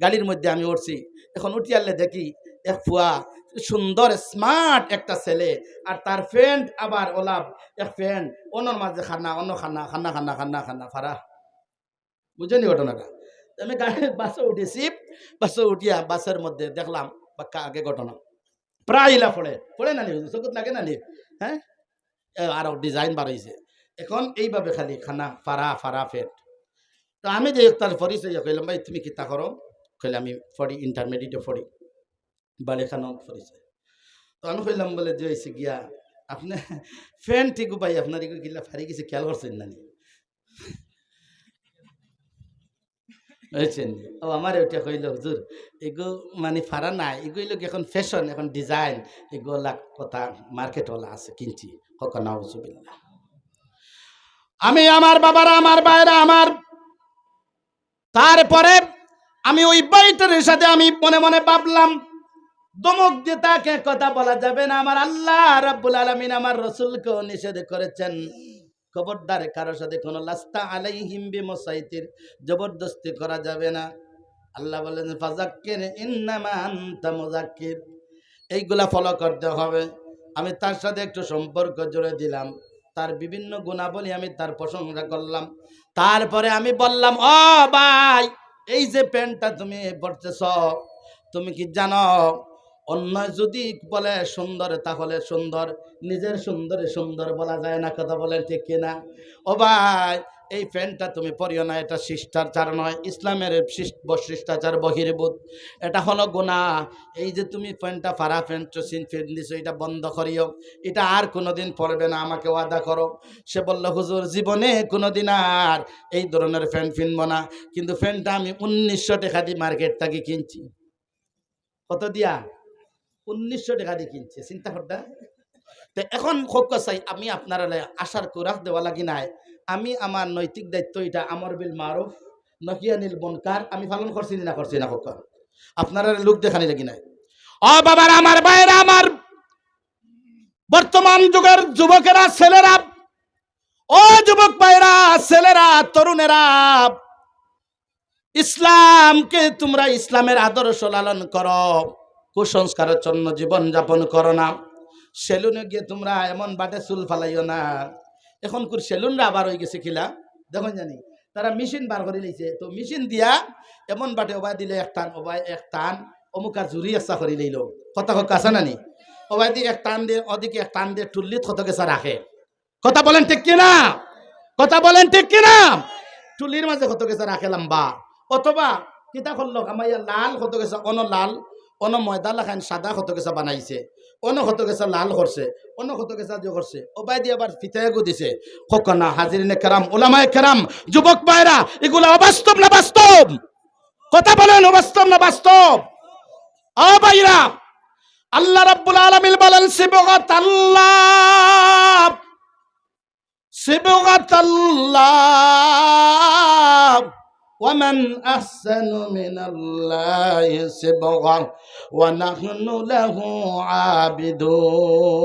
গাড়ির মধ্যে আমি উঠছি। এখন উঠি আনলে দেখি এক ফুয়া সুন্দর স্মার্ট একটা ছেলে। আর তার ফ্রেন্ড আবার ওলাভ এক ফ্রেন্ড অন্যর মাঝে খানা অন্য খানা খানা খানা খানা খানা ফারা। বুঝেনি ঘটনাটা? আমি গাড়ি, বাসে উঠেছি। বাসে উঠিয়া বাসের মধ্যে দেখলাম বাক্কা আগে ঘটনা। প্রায় ইলা পড়ে পড়ে না নি চকুত লাগে না নি? হ্যাঁ? এ, আরও ডিজাইন বাড়াইছে এখন এইভাবে খালি খানা ফারা ফারা ফেট তো আমি যে তার পরিচয় কইলাম, ভাই, তুমি কিতা করো? কইলে আমি ফড়ি ইন্টারমিডিয়েটে ফড়ি বালিখানো পরিচয় তো আমি কইলাম বলে যে হয়েছে গিয়া, আপনি ফ্যান ঠিক ভাই আপনার এগুলো গিলা ফারি গেছে, খেয়াল করছেন না নি? বুঝছেন ও আমার ওইটা কইল, হুজুর, এগো মানে ফারা নাই এগুলো এখন ফ্যাশন এখন ডিজাইন এগুলা কথা মার্কেটওয়ালা আছে, কিনছি হোক নাউজুবিল্লাহ। আমি আমার বাবারা, আমার বাইরা আমার তারপরে আমি ওই বাইটার সাথে আমি মনে মনে ভাবলাম, দমক দিয়ে তাকে কথা বলা যাবে না। আমার আল্লাহ রাব্বুল আলামিন আমার রসুলকেও নিষেধ করেছেন। খবরদার কারোর সাথে কোনো লাস্তা আলাই হিমবি বিমসাইতির জবরদস্তি করা যাবে না। আল্লাহ বলেন ফাজাক্কির ইন্নামা আনতা মুজাক্কির এইগুলা ফলো করতে হবে। আমি তার সাথে একটু সম্পর্ক জুড়ে দিলাম। তার বিভিন্ন গুণাবলী আমি তার প্রশংসা করলাম। তারপরে আমি বললাম, ও ভাই এই যে প্যান্টটা তুমি পড়তেছ তুমি কি জানো? অন্য যদি বলে সুন্দর, তাহলে সুন্দর, নিজের সুন্দরে সুন্দর বলা যায় না, কথা বলেন ঠিক কিনা? ও ভাই এই প্যান্টটা তুমি পরিও না, এটা শিষ্টাচার নয়, ইসলামের শিষ্ট- শিষ্টাচার বহির্ভূত। এটা হলো গুণা এই যে তুমি প্যান্টটা ফারা প্যান্ট সিন ফেন্ট দিছো, এটা বন্ধ করিও। এটা আর কোনোদিন পরবে না, আমাকে ওয়াদা করো। সে বলল, হুজুর, জীবনে কোনোদিন আর এই ধরনের ফ্যান কিনবো না। কিন্তু ফ্যানটা আমি উনিশশো টাকা দিয়ে মার্কেট থেকে কিনছি। কত দিয়া? উনিশশো টাকা দিয়ে কিনছে, চিন্তা করতে। তো এখন হোক চাই আমি আপনারা আশার কোরাক দেওয়া লাগি নাই। আমি আমার নৈতিক দায়িত্ব এটা আমর বিল মারুফ নকিয়ানিল বনকার, আমি পালন করছি না করছি না হোক আপনারা লোক দেখানি লাগি নাই। ও বাবার, আমার বাইরে আমার বর্তমান যুগের যুবকেরা, ছেলেরা ও যুবক ভাইরা ছেলেরা, তরুণেরা, ইসলামকে তোমরা ইসলামের আদর্শ লালন করো কুসংস্কারের জন্য জীবন যাপন করো না। সেলুনে গিয়ে তোমরা এমন বাটে চুল ফালাইও না। এখন কুর সেলুনরা আবার হয়ে গেছে কিলা দেখুন জানি, তারা মেশিন বার করে নিয়েছে তো মেশিন দিয়া এমন বাটে ওবাই দিলে এক টান, ওবাই এক টান, অমুকা জুরি আসা করে লইল। কথা কথা আছে নানি ওবাই দিয়ে এক টান দিয়ে, ওদিকে এক টান দিয়ে টুল্লিত কত গেছা রাখে? কথা বলেন ঠিক কিনা? কথা বলেন ঠিক কিনা? টুলির মাঝে কত গেছে রাখে লম্বা? অথবা কিতা করল আমার লাল কত গেছে অন লাল অন ময়দা লাখান সাদা কত গেছে বানাইছে, অন কত গেছে লাল করছে অন কত গেছে যে করছে ওবাই দিয়ে আবার ফিতাইগু দিছে। খোকনা হাজিরিনে কেরাম ওলামায় কেরাম যুবক ভাইরা এগুলো অবাস্তব না বাস্তব কথা বলেন অবাস্তব না বাস্তব ও ভাইরা আল্লাহ রাব্বুল আলামিন বলেন, সিবগাত আল্লাহ সিবগাত আল্লাহ ومن أحسن من الله صبغا ونحن له عابدون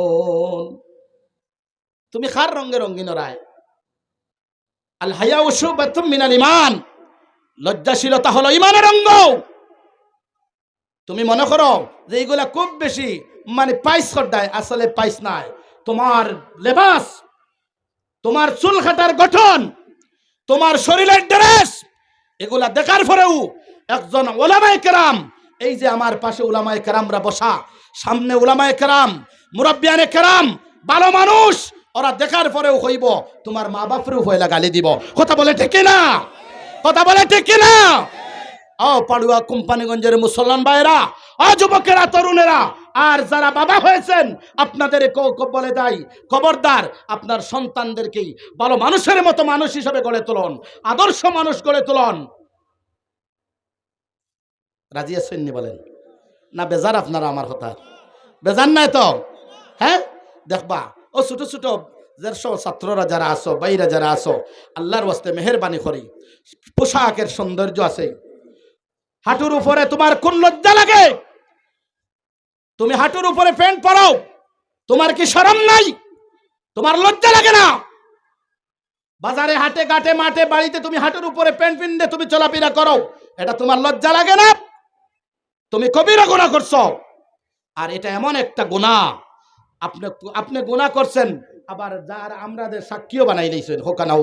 তুমি খার রঙে রঙিন রায় আল হায়া উসুবাতুম মিনাল ইমান লজ্জাশীলতা হলো ইমানের অঙ্গ তুমি মনে করো যে এইগুলা খুব বেশি মানে পাইস করদায় আসলে পাইস নাই তোমার লেবাস তোমার চুল খাটার গঠন তোমার শরীরের ড্রেস এগুলা দেখার পরেও একজন ওলামায় কেরাম, এই যে আমার পাশে ওলামায় কেরামরা বসা, সামনে ওলামায় কেরাম, মুরব্বিয়ানে কেরাম, ভালো মানুষ, ওরা দেখার পরেও হইব, তোমার মা বাপরেও হইলা গালি দিব। কথা বলে ঠিক না কথা বলে ঠিক না ও পাড়ুয়া কোম্পানিগঞ্জের মুসলমান ভাইরা ও যুবকেরা, তরুণেরা আর যারা বাবা হয়েছেন, আপনাদের বলে দেয়, খবরদার, আপনার সন্তানদেরকেই ভালো মানুষের মতো মানুষ হিসাবে গড়ে তুলন, আদর্শ মানুষ গড়ে তুলন। রাজিয়া সৈন্য বলেন? না, বেজার আপনারা আমার কথা। বেজার নাই তো? হ্যাঁ? দেখবা, ও ছোট ছোট দেড়শো ছাত্ররা যারা আসো বাইরা যারা আসো আল্লাহর ওয়াস্তে মেহরবানি করি। পোশাকের সৌন্দর্য আছে। হাঁটুর উপরে তোমার কোন লজ্জা লাগে? তুমি হাঁটুর উপরে প্যান্ট পরাও, তোমার কি শরম নাই? তোমার লজ্জা লাগে না? বাজারে হাটে ঘাটে মাঠে বাড়িতে তুমি হাঁটুর উপরে প্যান্ট পিনতে তুমি চলাফেরা করো, এটা তোমার লজ্জা লাগে না? তুমি কবিরা গোনা করছ। আর এটা এমন একটা গোনা আপনি আপনি গোনা করছেন, আবার যার আমরা সাক্ষীও বানাই দিয়েছেন হোকানা